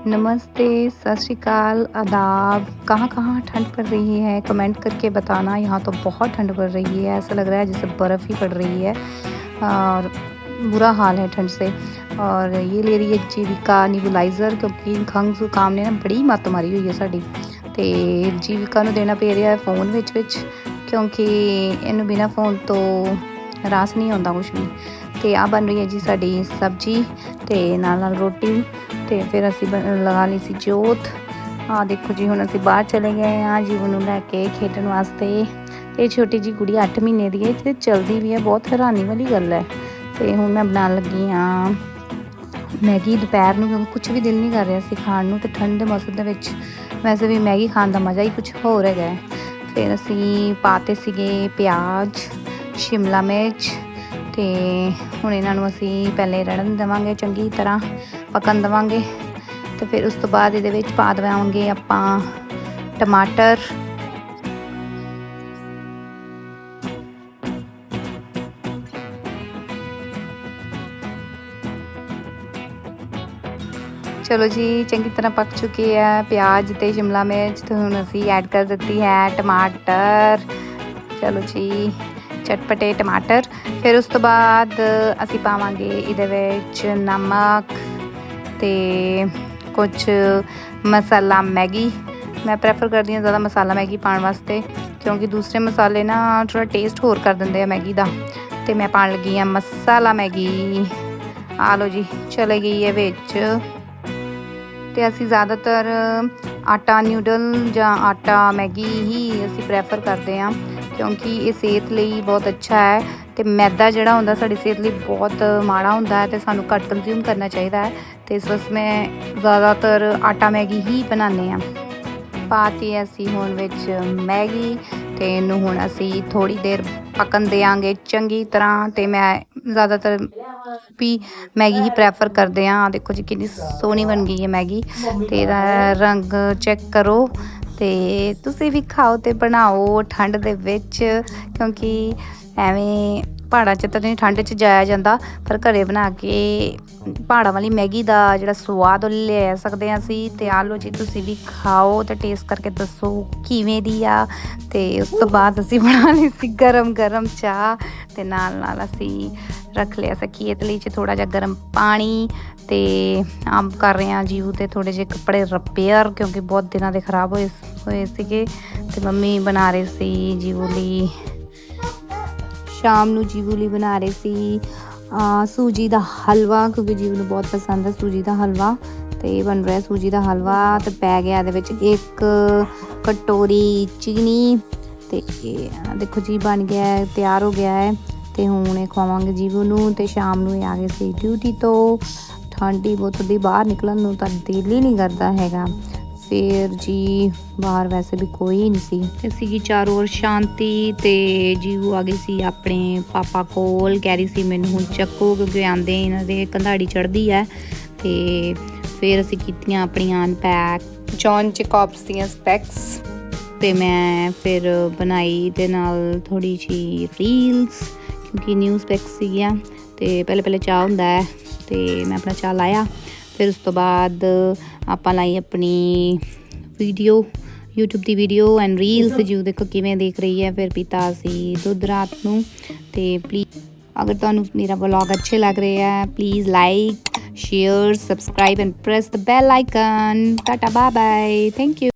नमस्ते सत श्रीकाल आदाब कहाँ कहाँ ठंड पड़ रही है कमेंट करके बताना यहाँ तो बहुत ठंड पड़ रही है ऐसा लग रहा है जैसे बर्फ़ ही पड़ रही है और बुरा हाल है ठंड से और ये ले रही है जीविका ਨਿਬੂਲਾਈਜ਼ਰ ਕਿਉਂਕਿ ਖੰਘ ਜ਼ੁਕਾਮ ਨੇ ਨਾ ਬੜੀ ਮੱਤ ਮਾਰੀ ਹੋਈ ਹੈ ਸਾਡੀ ਤੇ ਜੀਵਿਕਾ ਨੂੰ ਦੇਣਾ ਪੈ ਰਿਹਾ ਹੈ ਫੋਨ ਵਿੱਚ ਵਿੱਚ ਕਿਉਂਕਿ ਇਹਨੂੰ ਬਿਨਾ ਫੋਨ ਤੋਂ ਰਾਸ ਨਹੀਂ ਆਉਂਦਾ ਕੁਛ ਵੀ ਤੇ ਆ ਬਣ ਰਹੀ ਹੈ ਜੀ ਸਾਡੀ ਸਬਜੀ ਤੇ ਨਾਲ ਨਾਲ ਰੋਟੀ ਤੇ ਫਿਰ ਅਸੀਂ ਬਣ- ਲਗਾ ਲਈ ਸੀ ਜੋਤ। ਆ ਦੇਖੋ ਜੀ, ਹੁਣ ਅਸੀਂ ਬਾਹਰ ਚਲੇ ਗਏ ਆ ਜੀਵਨ ਨੂੰ ਲੈ ਕੇ ਖੇਡਣ ਵਾਸਤੇ। ਇਹ ਛੋਟੀ ਜੀ ਕੁੜੀ 8 ਮਹੀਨੇ ਦੀ ਹੈ ਤੇ ਚਲਦੀ ਵੀ ਹੈ, ਬਹੁਤ ਹੈਰਾਨੀ ਵਾਲੀ ਗੱਲ ਹੈ। ਤੇ ਹੁਣ ਮੈਂ ਬਣਾਉਣ ਲੱਗੀ ਆ ਮੈਗੀ ਦੁਪਹਿਰ ਨੂੰ, ਕਿਉਂਕਿ ਕੁਝ ਵੀ ਦਿਲ ਨਹੀਂ ਕਰ ਰਿਹਾ ਸੀ ਖਾਣ ਨੂੰ, ਤੇ ਠੰਡ ਦੇ ਮੌਸਮ ਦੇ ਵਿੱਚ ਵੈਸੇ ਵੀ ਮੈਗੀ ਖਾਣ ਦਾ ਮਜ਼ਾ ਹੀ ਕੁਝ ਹੋਰ ਹੈਗਾ ਫਿਰ ਅਸੀਂ ਪਾਤੇ ਸੀਗੇ ਪਿਆਜ਼, ਸ਼ਿਮਲਾ ਮਿਰਚ ਤੇ ਹੁਣ ਇਹਨਾਂ ਨੂੰ ਅਸੀਂ ਪਹਿਲੇ ਰੜਨ ਦੇਵਾਂਗੇ ਚੰਗੀ ਤਰ੍ਹਾਂ, ਪਕਣ ਦੇਵਾਂਗੇ ਤੇ ਫਿਰ ਉਸ ਤੋਂ ਬਾਅਦ ਇਹਦੇ ਵਿੱਚ ਪਾ ਦੇਵਾਂਗੇ ਆਪਾਂ ਟਮਾਟਰ। ਚਲੋ ਜੀ, ਚੰਗੀ ਤਰ੍ਹਾਂ ਪੱਕ ਚੁੱਕੀ ਹੈ ਪਿਆਜ਼ ਤੇ ਸ਼ਿਮਲਾ ਮਿਰਚ ਤੇ ਹੁਣ ਅਸੀਂ ਐਡ ਕਰ ਦਿੱਤੀ ਹੈ ਟਮਾਟਰ। ਚਲੋ ਜੀ, ਚਟਪਟੇ ਟਮਾਟਰ। ਫਿਰ ਉਸ ਤੋਂ ਬਾਅਦ ਅਸੀਂ ਪਾਵਾਂਗੇ ਇਹਦੇ ਵਿੱਚ ਨਮਕ ਤੇ ਕੁਝ ਮਸਾਲਾ ਮੈਗੀ। ਮੈਂ ਪ੍ਰੈਫਰ ਕਰਦੀ ਹਾਂ ਜ਼ਿਆਦਾ ਮਸਾਲਾ ਮੈਗੀ ਪਾਉਣ ਵਾਸਤੇ, ਕਿਉਂਕਿ ਦੂਸਰੇ ਮਸਾਲੇ ਨਾ ਥੋੜਾ ਟੇਸਟ ਹੋਰ ਕਰ ਦਿੰਦੇ ਆ ਮੈਗੀ ਦਾ। ਤੇ ਮੈਂ ਪਾਉਣ ਲੱਗੀ ਆ ਮਸਾਲਾ ਮੈਗੀ। ਆ ਲਓ ਜੀ, ਚਲੇ ਗਈ ਹੈ ਵਿੱਚ। ਤੇ ਅਸੀਂ ਜ਼ਿਆਦਾਤਰ ਆਟਾ ਨਿਊਡਲ ਜਾਂ ਆਟਾ ਮੈਗੀ ਹੀ ਅਸੀਂ ਪ੍ਰੈਫਰ ਕਰਦੇ ਹਾਂ, ਕਿਉਂਕਿ ਇਹ ਸਿਹਤ ਲਈ ਬਹੁਤ ਅੱਛਾ ਹੈ। ਤੇ ਮੈਦਾ ਜਿਹੜਾ ਹੁੰਦਾ ਸਾਡੀ ਸਿਹਤ ਲਈ ਬਹੁਤ ਮਾੜਾ ਹੁੰਦਾ ਹੈ ਤੇ ਸਾਨੂੰ ਘੱਟ ਕੰਜ਼ਿਊਮ ਕਰਨਾ ਚਾਹੀਦਾ ਹੈ। ਤੇ ਇਸ ਵਾਸਤੇ ਮੈਂ ਜ਼ਿਆਦਾਤਰ ਆਟਾ ਮੈਗੀ ਹੀ ਬਣਾਉਂਦੇ ਹਾਂ। ਪਾਤੀ ਅਸੀਂ ਹੁਣ ਵਿੱਚ ਮੈਗੀ ਤੇ ਇਹਨੂੰ ਹੁਣ ਅਸੀਂ ਥੋੜੀ ਦੇਰ ਪਕਣ ਦੇਾਂਗੇ ਚੰਗੀ ਤਰ੍ਹਾਂ ਤੇ ਮੈਂ ਜ਼ਿਆਦਾਤਰ ਵੀ ਮੈਗੀ ਹੀ ਪ੍ਰੈਫਰ ਕਰਦੇ ਆ ਦੇਖੋ ਜੀ ਕਿੰਨੀ ਸੋਹਣੀ ਬਣ ਗਈ ਹੈ ਮੈਗੀ। ਤੇ ਇਹਦਾ ਰੰਗ ਚੈੱਕ ਕਰੋ ਤੇ ਤੁਸੀਂ ਵੀ ਖਾਓ ਤੇ ਬਣਾਓ ਠੰਡ ਦੇ ਵਿੱਚ ਕਿਉਂਕਿ ਐਵੇਂ ਪਹਾੜਾਂ 'ਚ ਤਾਂ ਨਹੀਂ, ਠੰਡ 'ਚ ਜਾਇਆ ਜਾਂਦਾ, ਪਰ ਘਰੇ ਬਣਾ ਕੇ ਪਹਾੜਾਂ ਵਾਲੀ ਮੈਗੀ ਦਾ ਜਿਹੜਾ ਸਵਾਦ ਉਹ ਲੈ ਸਕਦੇ ਹਾਂ ਅਸੀਂ ਤੇ ਆ ਲਓ ਜੀ, ਤੁਸੀਂ ਵੀ ਖਾਓ ਤੇ ਟੇਸਟ ਕਰਕੇ ਦੱਸੋ ਕਿਵੇਂ ਦੀ ਆ ਤੇ ਉਸ ਤੋਂ ਬਾਅਦ ਅਸੀਂ ਬਣਾ ਲਈ ਸੀ ਗਰਮ ਗਰਮ ਚਾਹ ਤੇ ਨਾਲ ਨਾਲ ਅਸੀਂ ਰੱਖ ਲਿਆ ਸਕੀਏ ਲਈ ਚ ਥੋੜਾ ਜਿਹਾ ਗਰਮ ਪਾਣੀ ਤੇ ਆਮ ਕਰ ਰਹੇ ਹਾਂ ਜੀਵੂ ਤੇ ਥੋੜੇ ਜਿਹੇ ਕੱਪੜੇ ਰਿਪੇਅਰ ਕਿਉਂਕਿ ਬਹੁਤ ਦਿਨਾਂ ਦੇ ਖਰਾਬ ਹੋਏ ਹੋਏ ਸੀਗੇ ਤੇ ਮੰਮੀ ਬਣਾ ਰਹੇ ਸੀ ਜੀਵੂ ਲਈ ਸ਼ਾਮ ਨੂੰ ਜੀਵੂ ਲਈ ਬਣਾ ਰਹੇ ਸੀ। ਸੂਜੀ ਦਾ ਹਲਵਾ, ਕਿਉਂਕਿ ਜੀਵੂ ਨੂੰ ਬਹੁਤ ਪਸੰਦ ਹੈ ਸੂਜੀ ਦਾ ਹਲਵਾ। ਤੇ ਬਣ ਰਿਹਾ ਸੂਜੀ ਦਾ ਹਲਵਾ ਤੇ ਪੈ ਗਿਆ ਇਹਦੇ ਵਿੱਚ ਇੱਕ ਕਟੋਰੀ ਚੀਨੀ। ਤੇ ਇਹ ਦੇਖੋ ਜੀ ਬਣ ਗਿਆ ਹੈ, ਤਿਆਰ ਹੋ ਗਿਆ ਹੈ। ਤੇ ਹੁਣ ਇਹ ਖਵਾਵਾਂਗੇ ਜੀਵੂ ਨੂੰ ਤੇ ਸ਼ਾਮ ਨੂੰ ਇਹ ਆ ਗਏ ਸੀ ਡਿਊਟੀ ਤੋਂ। ਠੰਡੀ ਬਹੁਤ ਦੀ ਬਾਹਰ ਨਿਕਲਣ ਨੂੰ ਤਾਂ ਦਿਲ ਹੀ ਨਹੀਂ ਕਰਦਾ ਹੈਗਾ। ਫਿਰ ਜੀ ਬਾਹਰ ਵੈਸੇ ਵੀ ਕੋਈ ਨਹੀਂ ਸੀ। ਸੀਗੀ ਚਾਰੋਂ ओर ਸ਼ਾਂਤੀ ਤੇ ਜੀਵੂ ਆ ਗਏ ਸੀ ਆਪਣੇ ਪਾਪਾ ਕੋਲ। ਕਹਿ ਰਹੀ ਸੀ ਮੈਨੂੰ ਹੁਣ ਚੱਕੋ ਕਿਉਂਕਿ ਆਂਦੇ ਇਹਨਾਂ ਦੇ ਕੰਧਾੜੀ ਚੜਦੀ ਹੈ। ਤੇ ਫਿਰ ਅਸੀਂ ਕੀਤੀਆਂ ਆਪਣੀਆਂ ਅਨਪੈਕ ਜੌਨ ਜੇਕੌਬਸ ਦੀਆਂ ਸਪੈਕਸ ਤੇ ਮੈਂ ਫਿਰ ਬਣਾਈ ਤੇ ਨਾਲ ਥੋੜੀ ਜੀ ਰੀਲਸ ਕਿਉਂਕਿ ਨਿਊ ਸਪੈਕਸ ਸੀਗੀਆਂ। ਤੇ ਪਹਿਲੇ ਪਹਿਲੇ ਚਾਹ ਹੁੰਦਾ ਹੈ ਤੇ ਮੈਂ ਆਪਣਾ ਚਾਹ ਲਾਇਆ। ਫਿਰ ਉਸ ਤੋਂ ਬਾਅਦ ਆਪਾਂ ਲਾਈ ਆਪਣੀ ਵੀਡੀਓ YouTube ਦੀ ਵੀਡੀਓ ਐਂਡ ਰੀਲਸ ਜਿਉ ਦੇਖੋ ਕਿਵੇਂ ਦੇਖ ਰਹੀ ਹੈ ਫਿਰ ਪੀਤਾ ਸੀ ਦੁੱਧ ਰਾਤ ਨੂੰ ਤੇ ਪਲੀਜ਼ ਅਗਰ ਤੁਹਾਨੂੰ ਮੇਰਾ ਵਲੌਗ ਅੱਛੇ ਲੱਗ ਰਿਹਾ ਹੈ please like share subscribe and press the bell icon tata bye bye thank you